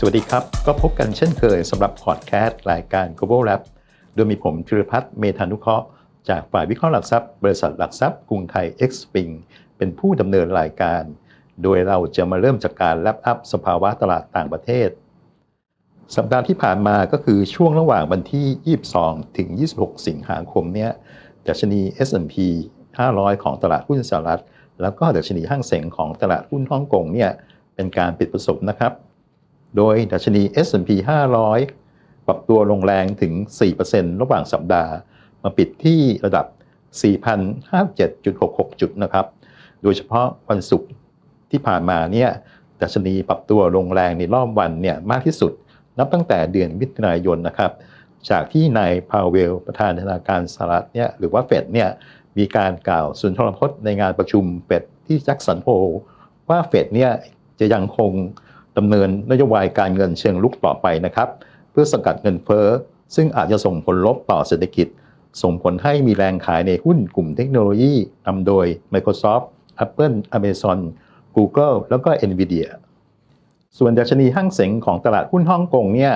สวัสดีครับ ก็พบกันเช่นเคยสำหรับพอดแคสต์รายการ Global Lab โดยมีผมธีรพัฒน์เมธานุเคราะห์จากฝ่ายวิเคราะห์หลักทรัพย์บริษัทหลักทรัพย์กรุงไทย X p i n g เป็นผู้ดำเนินรายการ โดยเราจะมาเริ่มจากการแลปอัพสภาวะตลาดต่างประเทศ สัปดาห์ที่ผ่านมาก็คือช่วงระหว่างวันที่ 22 ถึง 26 สิงหาคมเนี่ยดัชนี S&P 500 ของตลาดหุ้นสหรัฐ แล้วก็ดัชนีห้างเสงของตลาดหุ้นฮ่องกงเนี่ยเป็นการปิดประสบนะครับ โดยดัชนี S&P 500 ปรับตัวลงแรงถึง 4%ระหว่างสัปดาห์ มาปิดที่ระดับ 4,057.66 จุดนะครับ โดยเฉพาะวันศุกร์ที่ผ่านมาเนี่ยดัชนีปรับตัวลงแรงในรอบวันเนี่ยมากที่สุด นับตั้งแต่เดือนมิถุนายนนะครับ จากที่นายพาวเวล ประธานธนาคารสหรัฐเนี่ยหรือว่าเฟดเนี่ยมีการกล่าวสุนทรพจน์ในงานประชุมเฟดที่แจ็คสันโฮว่าเฟดเนี่ยจะยังคง ดำเนินนโยบายการเงินเชิงลุกต่อไปนะครับ เพื่อสกัดเงินเฟ้อ ซึ่งอาจจะส่งผลลบต่อเศรษฐกิจ ส่งผลให้มีแรงขายในหุ้นกลุ่มเทคโนโลยีนำโดย Microsoft Apple Amazon Google แล้วก็ Nvidia ส่วนดัชนีห้างเสงของตลาดหุ้นฮ่องกงเนี่ย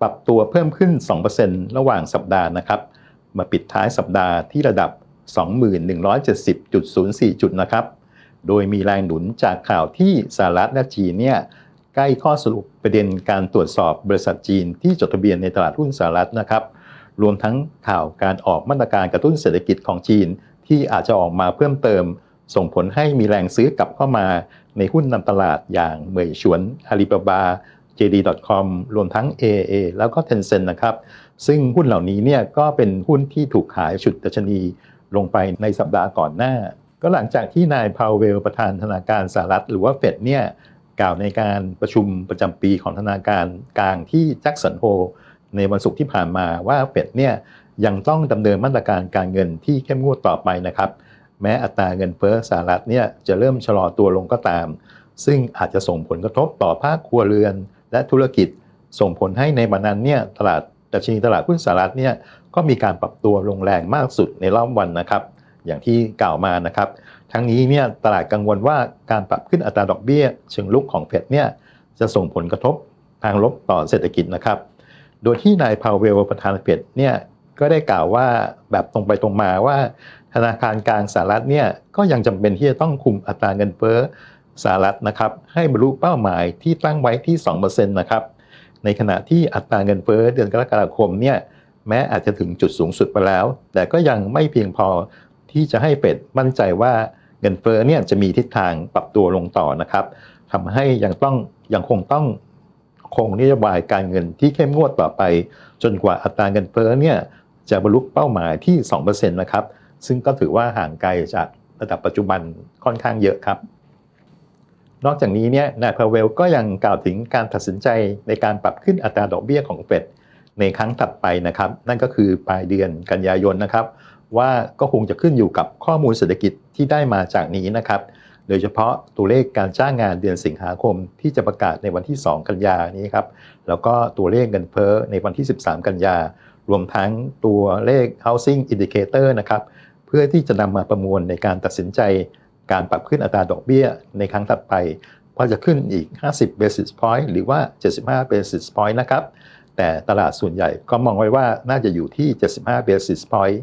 ปรับตัวเพิ่มขึ้น 2%ระหว่างสัปดาห์นะครับ มาปิดท้ายสัปดาห์ที่ระดับ 2170.04 จุดนะครับ โดยมีแรงหนุนจากข่าวที่สหรัฐและจีนเนี่ย ใกล้ข้อสรุปประเด็นการตรวจสอบบริษัทจีนที่จดทะเบียนในตลาดหุ้นสหรัฐนะครับ รวมทั้งข่าวการออกมาตรการกระตุ้นเศรษฐกิจของจีน ที่อาจจะออกมาเพิ่มเติม ส่งผลให้มีแรงซื้อกลับเข้ามาในหุ้นนำตลาดอย่างเหมยฉวนอาลีบาบา JD.com รวมทั้ง AA แล้วก็ Tencent นะครับ ซึ่งหุ้นเหล่านี้เนี่ยก็เป็นหุ้นที่ถูกขายฉุดดัชนีลงไปในสัปดาห์ก่อนหน้า ก็หลังจากที่นายพาวเวลประธานธนาคารสหรัฐหรือว่าเฟดเนี่ย กล่าวในการประชุมประจำปีของธนาคารกลางที่แจ็คสันโฮในวันศุกร์ที่ผ่านมาว่าเฟดเนี่ยยังต้องดำเนินมาตรการการเงินที่เข้มงวดต่อไปนะครับ แม้อัตราเงินเฟ้อสหรัฐเนี่ยจะเริ่มชะลอตัวลงก็ตาม ซึ่งอาจจะส่งผลกระทบต่อภาคครัวเรือน และธุรกิจ ส่งผลให้ในวันนั้นเนี่ยตลาดดัชนีตลาดหุ้นสหรัฐเนี่ยก็มีการปรับตัวลงแรงมากสุดในรอบวันนะครับ อย่างที่กล่าวมานะครับ ทั้งนี้เนี่ยตลาดกังวลว่าการปรับขึ้นอัตราดอกเบี้ยเชิงลุกของเฟดเนี่ยจะส่งผลกระทบทางลบต่อเศรษฐกิจนะครับ โดยที่นายพาวเวลประธานเฟดเนี่ยก็ได้กล่าวว่าแบบตรงไปตรงมาว่า ธนาคารกลางสหรัฐเนี่ยก็ยังจำเป็นที่จะต้องคุมอัตราเงินเฟ้อสหรัฐนะครับให้บรรลุเป้าหมายที่ตั้งไว้ที่ 2%นะครับในขณะที่อัตราเงินเฟ้อเดือนกรกฎาคมเนี่ยแม้อาจจะถึงจุดสูงสุดไปแล้ว แต่ก็ยังไม่เพียงพอที่จะให้เฟดมั่นใจว่า เงินเฟ้อเนี่ยจะมีทิศทางปรับตัวลงต่อนะครับทำให้ยังต้องยังคงต้องคงนโยบายการเงินที่เข้มงวดต่อไป จนกว่าอัตราเงินเฟ้อเนี่ยจะบรรลุเป้าหมายที่ 2%นะครับ ซึ่งก็ถือว่าห่างไกลจากระดับปัจจุบันค่อนข้างเยอะครับ นอกจากนี้เนี่ยนายพาเวลก็ยังกล่าวถึงการตัดสินใจในการปรับขึ้นอัตราดอกเบี้ยของเฟดในครั้งถัดไปนะครับ นั่นก็คือปลายเดือนกันยายนนะครับ ว่าก็คงจะขึ้นอยู่กับข้อมูลเศรษฐกิจ ที่ได้มาจากนี้นะครับ โดยเฉพาะตัวเลขการจ้างงานเดือนสิงหาคมที่จะประกาศในวันที่ 2 กันยานี้ครับ แล้วก็ตัวเลขเงินเฟ้อในวันที่ 13 กันยารวมทั้งตัวเลข housing indicator นะครับเพื่อที่จะนำมาประมวลในการตัดสินใจการปรับขึ้นอัตราดอกเบี้ยในครั้งถัดไปว่าจะขึ้นอีก 50 basis point หรือว่า 75 basis point นะครับ แต่ตลาดส่วนใหญ่ก็มองไว้ว่าน่าจะอยู่ที่ 75 basis point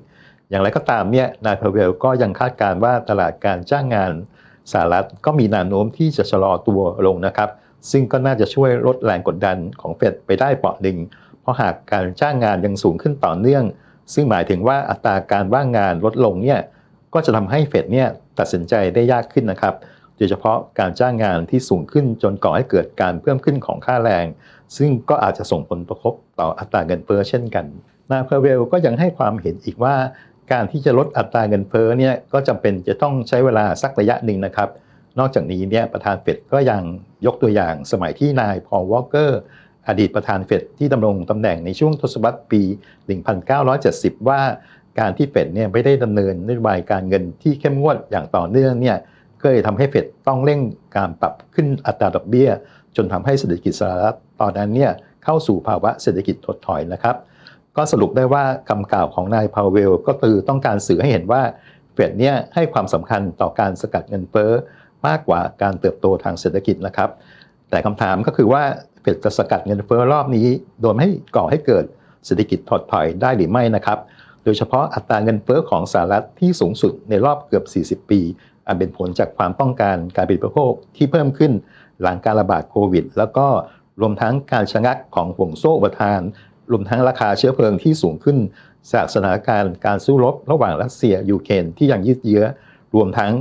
อย่างไรก็ตามเนี่ยนายพาเวลก็ยังคาดการณ์ว่าตลาดการจ้างงานสหรัฐก็มีแนวโน้มที่จะชะลอตัวลงนะครับ ซึ่งก็น่าจะช่วยลดแรงกดดันของเฟดไปได้เปราะหนึ่ง เพราะหากการจ้างงานยังสูงขึ้นต่อเนื่อง ซึ่งหมายถึงว่าอัตราการว่างงานลดลงเนี่ยก็จะทำให้เฟดเนี่ยตัดสินใจได้ยากขึ้นนะครับ โดยเฉพาะการจ้างงานที่สูงขึ้นจนก่อให้เกิดการเพิ่มขึ้นของค่าแรง ซึ่งก็อาจจะส่งผลกระทบต่ออัตราเงินเฟ้อเช่นกัน นาเพเวลก็ยังให้ความเห็นอีกว่า การที่จะลดอัตราเงินเฟ้อเนี่ยก็จำเป็นจะต้องใช้เวลาสักระยะหนึ่งนะครับ นอกจากนี้เนี่ยประธานเฟดก็ยังยกตัวอย่างสมัยที่นายพอลวอลเกอร์อดีตประธานเฟดที่ดำรงตำแหน่งในช่วงทศวรรษปี 1970 ว่าการที่เฟดเนี่ยไม่ได้ดำเนินนโยบายการเงินที่เข้มงวดอย่างต่อเนื่องเนี่ยก็เลยทำให้เฟดต้องเร่งการปรับขึ้นอัตราดอกเบี้ย จนทำให้เศรษฐกิจสหรัฐตอนนั้นเนี่ยเข้าสู่ภาวะเศรษฐกิจถดถอยนะครับ ก็สรุปได้ว่าคำกล่าวของนายพาวเวล ก็คือต้องการสื่อให้เห็นว่าเฟดเนี่ยให้ความสำคัญต่อการสกัดเงินเฟ้อมากกว่าการเติบโตทางเศรษฐกิจนะครับ แต่คำถามก็คือว่าเฟดจะสกัดเงินเฟ้อรอบนี้ โดยไม่ให้ก่อให้เกิดเศรษฐกิจถดถอยได้หรือไม่นะครับ โดยเฉพาะอัตราเงินเฟ้อของสหรัฐที่สูงสุดในรอบเกือบ 40 ปี อันเป็นผลจากความต้องการการบริโภคที่เพิ่มขึ้นหลังการระบาดโควิด แล้วก็รวมทั้งการชะงักของห่วงโซ่อุปทาน รวมทั้งราคาเชื้อเพลิงที่สูงขึ้นจากสถานการณ์การสู้รบระหว่างรัสเซียยูเครนที่ยังยืดเยื้อ รวมทั้ง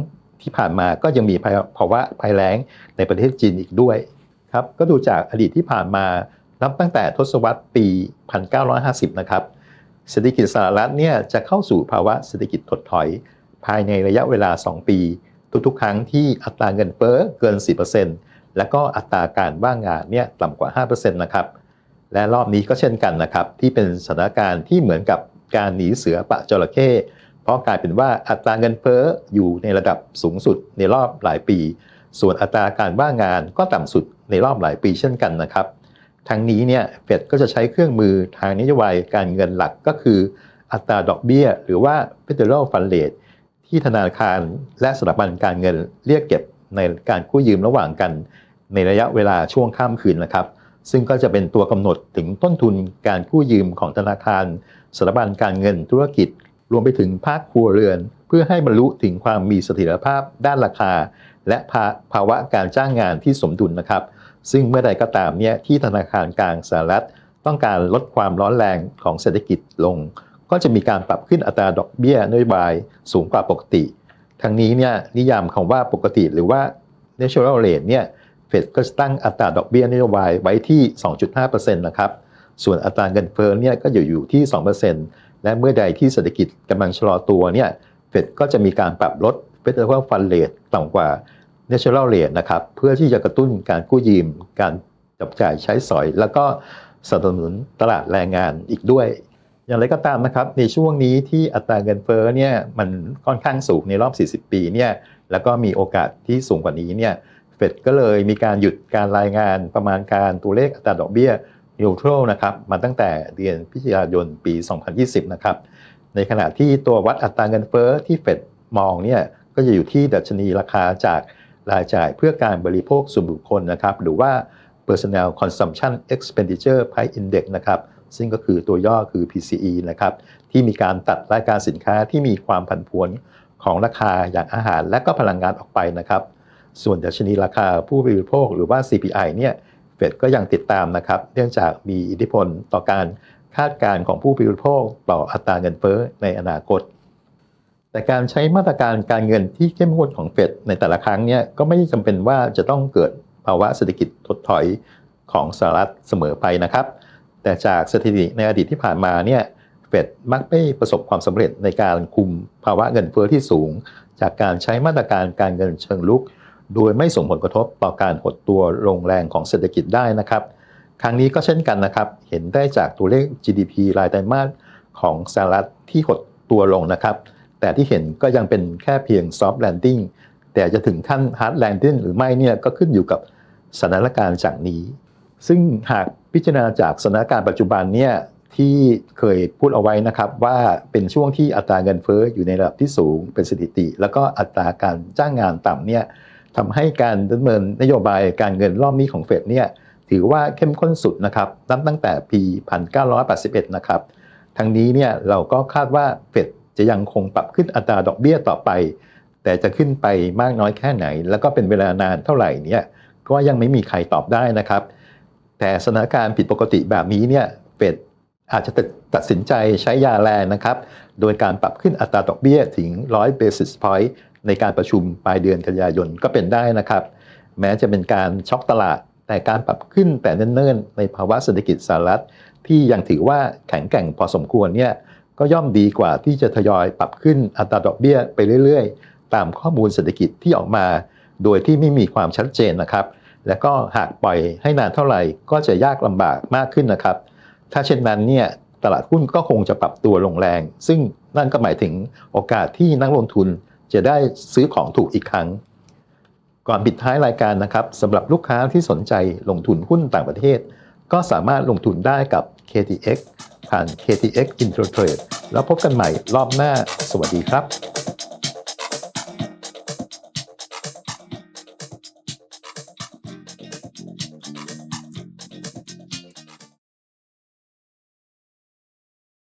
ที่ผ่านมาก็ยังมีภาวะภัยแล้งในประเทศจีนอีกด้วยครับก็ดูจากอดีตที่ผ่านมานับตั้งแต่ทศวรรษปี 1950 นะครับเศรษฐกิจสหรัฐเนี่ยจะเข้าสู่ภาวะเศรษฐกิจถดถอย ภายในระยะเวลา 2 ปี ทุกๆ ครั้งที่อัตราเงินเฟ้อเกิน4%และก็อัตราการว่างงานเนี่ยต่ำกว่า 5%นะครับ และรอบนี้ก็เช่นกันนะครับ ที่เป็นสถานการณ์ที่เหมือนกับการหนีเสือปะจระเข้เพราะกลายเป็นว่าอัตราเงินเฟ้ออยู่ในระดับสูงสุดในรอบหลายปี ส่วนอัตราการว่างงานก็ต่ำสุดในรอบหลายปีเช่นกันนะครับ ทั้งนี้เนี่ยเฟดก็จะใช้เครื่องมือทางนโยบายการเงินหลักก็คือ อัตราดอกเบี้ย หรือว่า Federal Fund Rate ที่ธนาคารและสถาบันการเงินเรียกเก็บในการกู้ยืมระหว่างกัน ในระยะเวลาช่วงข้ามคืนนะครับ ซึ่งก็จะเป็นตัวกำหนดถึงต้นทุนการกู้ยืมของธนาคารสถาบันการเงินธุรกิจ รวมไปถึงภาคครัวเรือน เพื่อให้บรรลุถึงความมีเสถียรภาพด้านราคา และภาภาวะการจ้างงานที่สมดุลนะครับ ซึ่งเมื่อใดก็ตามเนี่ยที่ธนาคารกลางสหรัฐ ต้องการลดความร้อนแรงของเศรษฐกิจลง ก็จะมีการปรับขึ้นอัตราดอกเบี้ยนโยบายสูงกว่าปกติ ทั้งนี้เนี่ยนิยามคำว่าปกติหรือว่า natural rate เนี่ย เฟดก็จะตั้งอัตราดอกเบี้ยนโยบายไว้ที่ 2.5%นะครับ ส่วนอัตราเงินเฟ้อเนี่ยก็อยู่อยู่ที่ 2%และเมื่อใดที่เศรษฐกิจกำลังชะลอตัวเนี่ยเฟดก็จะมีการปรับลด Federal Fund Rate ต่ำกว่า natural rate นะครับ เพื่อที่จะกระตุ้นการกู้ยืม การจับจ่ายใช้สอย แล้วก็สนับสนุนตลาดแรงงานอีกด้วย อย่างไรก็ตามนะครับ ในช่วงนี้ที่อัตราเงินเฟ้อเนี่ยมันค่อนข้างสูงในรอบ 40 ปีเนี่ยแล้วก็มีโอกาสที่สูงกว่านี้เนี่ย เฟดก็เลยมีการหยุดการรายงานประมาณการตัวเลขอัตราดอกเบี้ยนิวทรัลนะครับมาตั้งแต่เดือนพฤศจิกายนปี 2020 นะครับ ในขณะที่ตัววัดอัตราเงินเฟ้อที่เฟดมองเนี่ยก็จะอยู่ที่ดัชนีราคาจากรายจ่ายเพื่อการบริโภคส่วนบุคคลนะครับ หรือว่า Personal Consumption Expenditure Price Index นะครับ ซึ่งก็คือตัวย่อคือ PCE นะครับ ที่มีการตัดรายการสินค้าที่มีความผันผวนของราคาอย่างอาหารและก็พลังงานออกไปนะครับ ส่วนดัชนีราคาผู้บริโภคหรือว่า CPI เนี่ยเฟดก็ยังติดตามนะครับ เนื่องจากมีอิทธิพลต่อการคาดการณ์ของผู้บริโภคต่ออัตราเงินเฟ้อในอนาคต แต่การใช้มาตรการการเงินที่เข้มงวดของเฟดในแต่ละครั้งเนี่ยก็ไม่จำเป็นว่าจะต้องเกิดภาวะเศรษฐกิจถดถอยของสหรัฐเสมอไปนะครับ แต่จากสถิติในอดีตที่ผ่านมาเนี่ยเฟดมักไม่ประสบความสำเร็จในการคุมภาวะเงินเฟ้อที่สูง จากการใช้มาตรการการเงินเชิงลุก โดยไม่ส่งผลกระทบต่อการหดตัวลงแรงของเศรษฐกิจได้นะครับ ครั้งนี้ก็เช่นกันนะครับ เห็นได้จากตัวเลข GDP รายไตรมาสของสหรัฐที่หดตัวลงนะครับ แต่ที่เห็นก็ยังเป็นแค่เพียง soft landing แต่จะถึงขั้น hard landing หรือไม่เนี่ยก็ขึ้นอยู่กับสถานการณ์จากนี้ ซึ่งหากพิจารณาจากสถานการณ์ปัจจุบันเนี่ยที่เคยพูดเอาไว้นะครับว่าเป็นช่วงที่อัตราเงินเฟ้ออยู่ในระดับที่สูงเป็นสถิติ แล้วก็อัตราการจ้างงานต่ำเนี่ย ทำให้การดำเนินนโยบายการเงินรอบนี้ของเฟดเนี่ยถือว่าเข้มข้นสุดนะครับนับตั้งแต่ปี 1981 นะครับทั้งนี้เนี่ยเราก็คาดว่าเฟดจะยังคงปรับขึ้นอัตราดอกเบี้ยต่อไป แต่จะขึ้นไปมากน้อยแค่ไหน แล้วก็เป็นเวลานานเท่าไหร่เนี่ยก็ยังไม่มีใครตอบได้นะครับ แต่สถานการณ์ผิดปกติแบบนี้เนี่ยเฟดอาจจะตัดสินใจใช้ยาแรงนะครับ โดยการปรับขึ้นอัตราดอกเบี้ยถึง 100 basis point ในการประชุมปลายเดือนกันยายนก็เป็นได้นะครับ แม้จะเป็นการช็อกตลาดแต่การปรับขึ้นแต่เนิ่นๆ ในภาวะเศรษฐกิจสหรัฐ ที่ยังถือว่าแข็งแกร่งพอสมควรเนี่ยก็ย่อมดีกว่าที่จะทยอยปรับขึ้นอัตราดอกเบี้ยไปเรื่อยๆ ตามข้อมูลเศรษฐกิจที่ออกมา โดยที่ไม่มีความชัดเจนนะครับ และก็หากปล่อยให้นานเท่าไหร่ก็จะยากลำบากมากขึ้นนะครับ ถ้าเช่นนั้นเนี่ยตลาดหุ้นก็คงจะปรับตัวลงแรง ซึ่งนั่นก็หมายถึงโอกาสที่นักลงทุน จะได้ซื้อของถูกอีกครั้ง ก่อนปิดท้ายรายการนะครับสำหรับลูกค้าที่สนใจลงทุนหุ้นต่างประเทศ ก็สามารถลงทุนได้กับ KTX ผ่าน KTX Intertrade แล้วพบกันใหม่รอบหน้า สวัสดีครับ